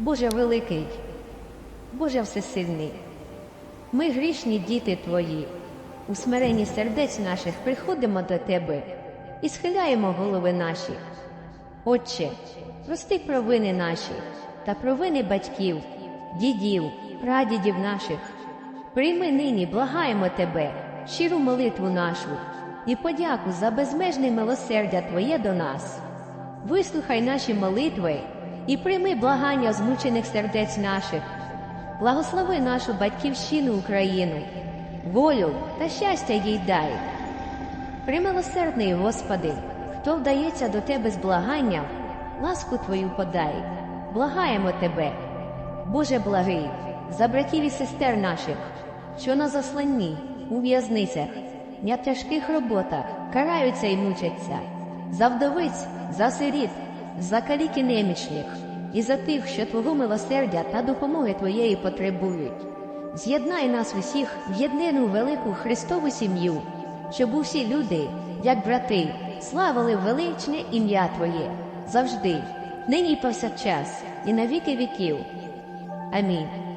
Боже великий, Боже всесильний, ми грішні діти Твої, у смиренні сердець наших приходимо до Тебе і схиляємо голови наші. Отче, прости провини наші та провини батьків, дідів, прадідів наших. Прийми нині, благаємо Тебе, щиру молитву нашу і подяку за безмежне милосердя Твоє до нас. Вислухай наші молитви і прийми благання змучених сердець наших. Благослови нашу батьківщину Україну, волю та щастя їй дай. Примилосердний, Господи, хто вдається до Тебе з благанням, ласку Твою подай, благаємо Тебе, Боже благий, за братів і сестер наших, що на засланні, у в'язницях, на тяжких роботах караються і мучаться, за вдовиць, за сиріт, за каліки немічних і за тих, що Твого милосердя та допомоги Твоєї потребують. З'єднай нас усіх в єдину велику Христову сім'ю, щоб усі люди, як брати, славили величне ім'я Твоє завжди, нині і повсякчас, і на віки віків. Амінь.